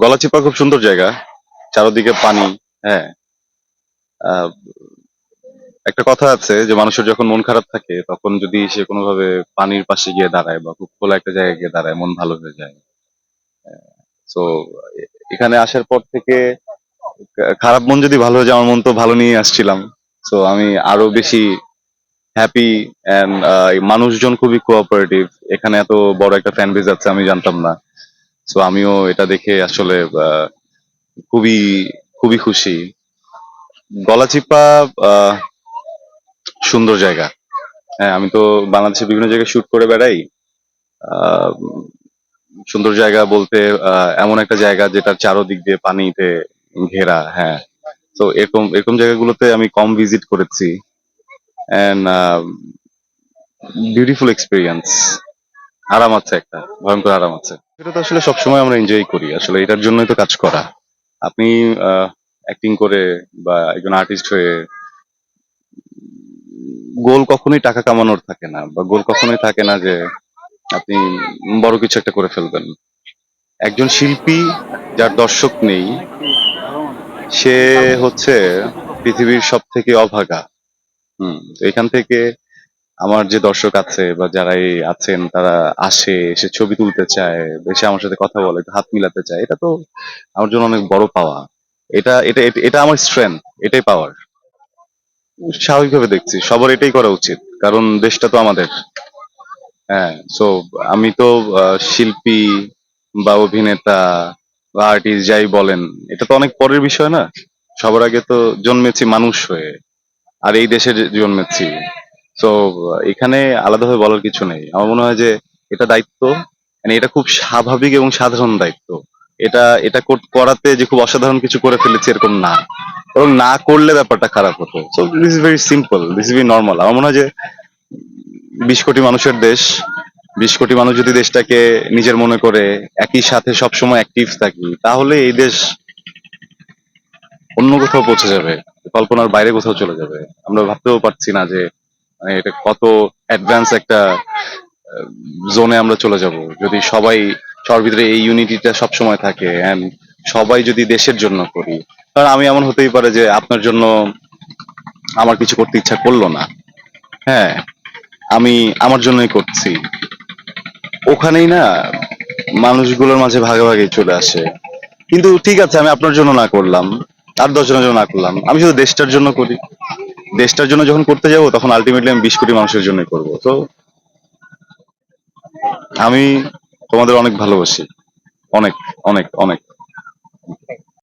গলাচিপা খুব সুন্দর জায়গা। চারদিকে পানি হ্যাঁ। একটা কথা আছে যে মানুষের যখন মন খারাপ থাকে, তখন যদি সে কোনোভাবে পানির পাশে গিয়ে দাঁড়ায় বা খুব খোলা একটা জায়গায় গিয়ে দাঁড়ায়, মন ভালো হয়ে যায়। তো এখানে আসার পর থেকে খারাপ মন যদি ভালো হয়ে যায়, আমার মন তো ভালো নিয়ে আসছিলাম। তো আমি আরও বেশি হ্যাপি এন্ড মানুষজন খুবই কোঅপারেটিভ এখানে এত বড় একটা ফ্যান বেজ আছে, আমি জানতাম না। তো আমিও এটা দেখে আসলে খুবই খুবই খুশি। গলাচিপা সুন্দর জায়গা। হ্যাঁ আমি তো বাংলাদেশে বিভিন্ন জায়গায় শুট করে বেড়াই। সুন্দর জায়গা বলতে এমন একটা জায়গা যেটা চারোদিক দিয়ে পানিতে ঘেরা হ্যাঁ। তো এরকম এরকম জায়গাগুলোতে আমি কম ভিজিট করেছি। এন্ড বিউটিফুল এক্সপিরিয়েন্স আরাম আছে একটা, ভয়ঙ্কর আরাম আছে। এটা তো আসলে সবসময় আমরা এনজয় করি, আসলে এটার জন্যই তো কাজ করা। আপনি অ্যাক্টিং করে বা একজন আর্টিস্ট হয়ে, গোল কখনোই টাকা কামানোর থাকে না, বা গোল কখনোই থাকে না যে আপনি বড় কিছু একটা করে ফেলবেন। একজন শিল্পী যার দর্শক নেই, সে হচ্ছে পৃথিবীর সব থেকে অভাগা। হুম এখান থেকে আমার যে দর্শক আছে বা যারাই আছেন, তারা আসে, এসে ছবি তুলতে চায়, এসে আমার সাথে কথা বলে হাত মিলাতে চায়, এটা তো আমার জন্য অনেক বড় পাওয়া। এটা এটা, এটা- আমার স্ট্রেংথ এটাই পাওয়ার স্বাভাবিকভাবে দেখছি, সবার এটাই করা উচিত, কারণ দেশটা তো আমাদের। হ্যাঁ সো আমি তো শিল্পী বা অভিনেতা বা আর্টিস্ট যাই বলেন, এটা তো অনেক পরের বিষয় না। সবার আগে তো জন্মেছি মানুষ হয়ে, আর এই দেশে জন্মেছি তো এখানে আলাদাভাবে বলার কিছু নেই। আমার মনে হয় যে এটা দায়িত্ব। মানে এটা খুব স্বাভাবিক এবং সাধারণ দায়িত্ব। এটা এটা করাতে যে খুব অসাধারণ কিছু করে ফেলেছি এরকম না। এবং না করলে ব্যাপারটা খারাপ হতো। So this is very simple this is very normal আমার মনে হয় যে বিশ কোটি মানুষের দেশ, বিশ কোটি মানুষ যদি দেশটাকে নিজের মনে করে একই সাথে সবসময় অ্যাক্টিভ থাকি, তাহলে এই দেশ অন্য কোথাও পৌঁছে যাবে। কল্পনার বাইরে কোথাও চলে যাবে। আমরা ভাবতেও পারছি না যে মানে এটা কত অ্যাডভান্স একটা জোনে আমরা চলে যাব। যদি সবাই, সবার ভিতরে এই ইউনিটিটা সবসময় থাকে এন্ড সবাই যদি দেশের জন্য করি কারণ আমি এমন হতেই পারে যে আপনার জন্য আমার কিছু করতে ইচ্ছা করল না। হ্যাঁ আমি আমার জন্যই করছি। ওখানেই না, মানুষগুলোর মাঝে ভাগে ভাগে চলে আসে। কিন্তু ঠিক আছে, আমি আপনার জন্য না করলাম, আর দশজনের জন্য না করলাম। আমি শুধু দেশটার জন্য করি। দেশটার জন্য যখন করতে যাব, তখন আলটিমেটলি আমি বিশ কোটি মানুষের জন্যই করব। তো, আমি তোমাদের অনেক ভালোবাসি। অনেক অনেক অনেক।